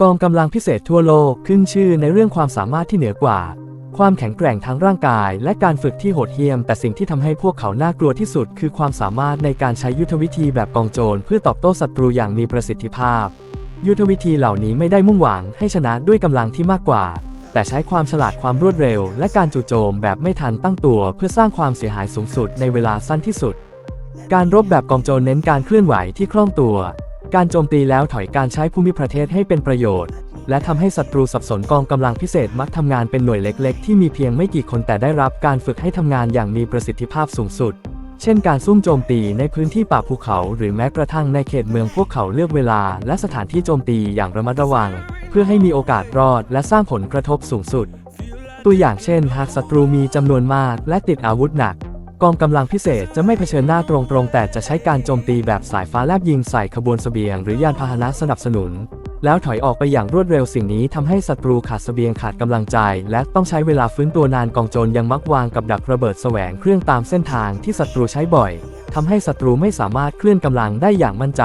กองกำลังพิเศษทั่วโลกขึ้นชื่อในเรื่องความสามารถที่เหนือกว่า ความแข็งแกร่งทั้งร่างกาย และการฝึกที่โหดเหี้ยม แต่สิ่งที่ทำให้พวกเขาน่ากลัวที่สุด คือความสามารถในการใช้ยุทธวิธีแบบกองโจรเพื่อตอบโต้ศัตรูอย่างมีประสิทธิภาพ ยุทธวิธีเหล่านี้ไม่ได้มุ่งหวังให้ชนะด้วยกำลังที่มากกว่า แต่ใช้ความฉลาดความรวดเร็ว และการจู่โจมแบบไม่ทันตั้งตัว เพื่อสร้างความเสียหายสูงสุดในเวลาสั้นที่สุด การรบแบบกองโจรเน้นการเคลื่อนไหวที่คล่องตัว การโจมตีแล้วถอยการใช้ภูมิประเทศให้เป็นประโยชน์ และทำให้ศัตรูสับสนกองกำลังพิเศษมักทำงานเป็นหน่วยเล็กๆ ที่มีเพียงไม่กี่คนแต่ได้รับการฝึกให้ทำงานอย่างมีประสิทธิภาพสูงสุด เช่นการซุ่มโจมตีในพื้นที่ป่าภูเขาหรือแม้กระทั่งในเขตเมืองพวกเขาเลือกเวลา และสถานที่โจมตีอย่างระมัดระวัง เพื่อให้มีโอกาสรอดและสร้างผลกระทบสูงสุด ตัวอย่างเช่น หากศัตรูมีจำนวนมากและติดอาวุธหนัก กองกำลังพิเศษจะไม่เผชิญหน้าตรงๆ แต่จะใช้การโจมตีแบบสายฟ้าแลบยิงใส่ขบวนเสบียงหรือยานพาหนะสนับสนุน แล้วถอยออกไปอย่างรวดเร็วสิ่งนี้ทำให้ศัตรูขาดเสบียงขาดกำลังใจ และต้องใช้เวลาฟื้นตัวนานกองโจรยังมักวางกับดักระเบิดแสวงเครื่องตามเส้นทางที่ศัตรูใช้บ่อยทำให้ศัตรูไม่สามารถเคลื่อนกำลังได้อย่างมั่นใจ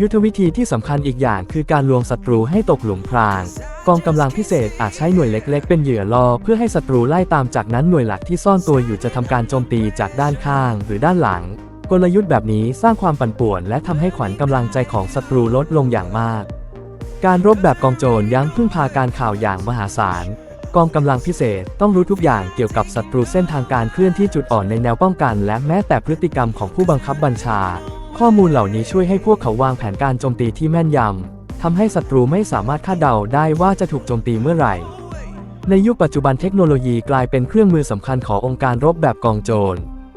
ยุทธวิธีที่สำคัญอีกอย่างคือการลวงศัตรูให้ตกหลุมพราง กองกำลังพิเศษอาจใช้หน่วยเล็ก ๆ เป็นเหยื่อล่อเพื่อให้ศัตรูไล่ตามจากนั้นหน่วยหลักที่ซ่อนตัวอยู่จะทำการโจมตีจากด้านข้างหรือด้านหลัง กลยุทธ์แบบนี้สร้างความปั่นป่วน และทำให้ขวัญกำลังใจของศัตรูลดลงอย่างมาก การรบแบบกองโจรยังพึ่งพาการข่าวอย่างมหาศาลกองกำลังพิเศษต้องรู้ทุกอย่างเกี่ยวกับศัตรูเส้นทางการเคลื่อนที่จุดอ่อนในแนวป้องกัน และแม้แต่พฤติกรรมของผู้บังคับบัญชา ข้อมูลเหล่านี้ช่วยให้พวกเขาวางแผนการโจมตีที่แม่นยำ ทำให้ศัตรูไม่สามารถคาดเดาได้ว่าจะถูกโจมตีเมื่อไหร่ ในยุคปัจจุบันเทคโนโลยีกลายเป็นเครื่องมือสำคัญขององค์การรบแบบกองโจร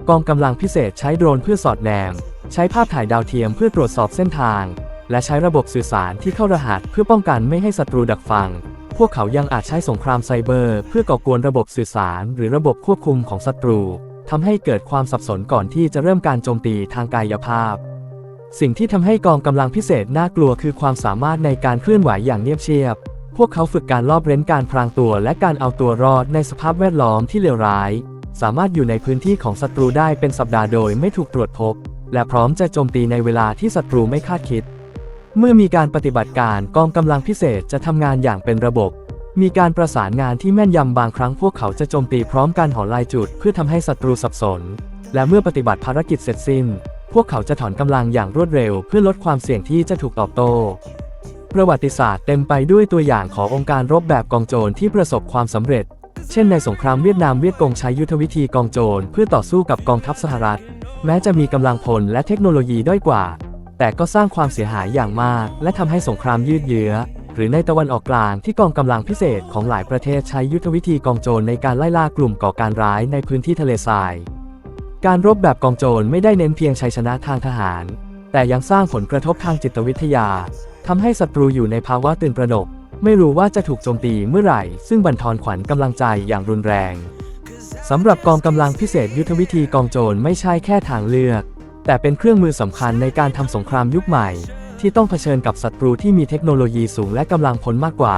กองกำลังพิเศษใช้โดรนเพื่อสอดแนม ใช้ภาพถ่ายดาวเทียมเพื่อตรวจสอบเส้นทาง และใช้ระบบสื่อสารที่เข้ารหัสเพื่อป้องกันไม่ให้ศัตรูดักฟัง พวกเขายังอาจใช้สงครามไซเบอร์เพื่อก่อกวนระบบสื่อสาร หรือระบบควบคุมของศัตรูทำให้เกิดความสับสนก่อนที่จะเริ่มการโจมตีทางกายภาพ สิ่งที่ทำให้กองกำลังพิเศษน่ากลัวคือความสามารถในการเคลื่อนไหวอย่างเงียบเชียบ พวกเขาฝึกการลอบเร้นการพรางตัวและการเอาตัวรอดในสภาพแวดล้อมที่เลวร้าย สามารถอยู่ในพื้นที่ของศัตรูได้เป็นสัปดาห์โดยไม่ถูกตรวจพบ และพร้อมจะโจมตีในเวลาที่ศัตรูไม่คาดคิด เมื่อมีการปฏิบัติการกองกำลังพิเศษจะทำงานอย่างเป็นระบบ มีการประสานงานที่แม่นยำบางครั้งพวกเขาจะโจมตีพร้อมกันหอลายจุด เพื่อทำให้ศัตรูสับสน และเมื่อปฏิบัติภารกิจเสร็จสิ้น พวกเขาจะถอนกำลังอย่างรวดเร็วเพื่อลดความเสี่ยงที่จะถูกตอบโต้ ประวัติศาสตร์เต็มไปด้วยตัวอย่างขององค์การรบแบบกองโจรที่ประสบความสำเร็จ เช่นในสงครามเวียดนามเวียดกงใช้ยุทธวิธีกองโจรเพื่อต่อสู้กับกองทัพสหรัฐ แม้จะมีกำลังพลและเทคโนโลยีด้อยกว่า แต่ก็สร้างความเสียหายอย่างมาก และทำให้สงครามยืดเยื้อหรือในตะวันออกกลางที่กองกำลังพิเศษของหลายประเทศใช้ยุทธวิธีกองโจรในการไล่ล่ากลุ่มก่อการร้ายในพื้นที่ทะเลทราย การรบแบบกองโจรไม่ได้เน้นเพียงชัยชนะทางทหาร แต่ยังสร้างผลกระทบทางจิตวิทยาทำให้ศัตรูอยู่ในภาวะตื่นตระหนก ไม่รู้ว่าจะถูกโจมตีเมื่อไหร่ ซึ่งบั่นทอนขวัญกำลังใจอย่างรุนแรงสำหรับกองกำลังพิเศษยุทธวิธีกองโจรไม่ใช่แค่ทางเลือก แต่เป็นเครื่องมือสำคัญในการทำสงครามยุคใหม่ ที่ต้องเผชิญกับศัตรูที่มีเทคโนโลยีสูงและกำลังพลมากกว่า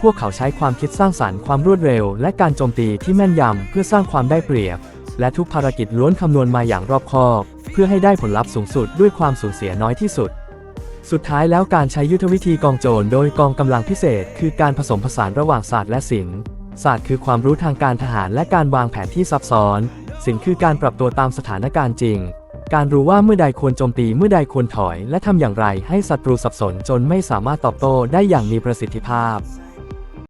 พวกเขาใช้ความคิดสร้างสารรค์ความรวดเร็ว และการโจมตีที่แม่นยำเพื่อสร้างความได้เปรียบ และทุกภารกิจล้วนคำนวณมาอย่างรอบคอบ เพื่อให้ได้ผลลัพธ์สูงสุดด้วยความสูญเสียน้อยที่สุด สุดท้ายแล้วการใช้ยุทธวิธีกองโจรโดยกองกำลังพิเศษ คือการผสมผสานระหว่างศาสตร์และศิลป์ศาสตร์คือความรู้ทางการทหารและการวางแผนที่ซับซ้อน ศิลป์คือการปรับตัวตามสถานการณ์จริง การรู้ว่าเมื่อใดควรโจมตีเมื่อใดควรถอย และทำอย่างไรให้ศัตรูสับสนจนไม่สามารถตอบโต้ได้อย่างมีประสิทธิภาพ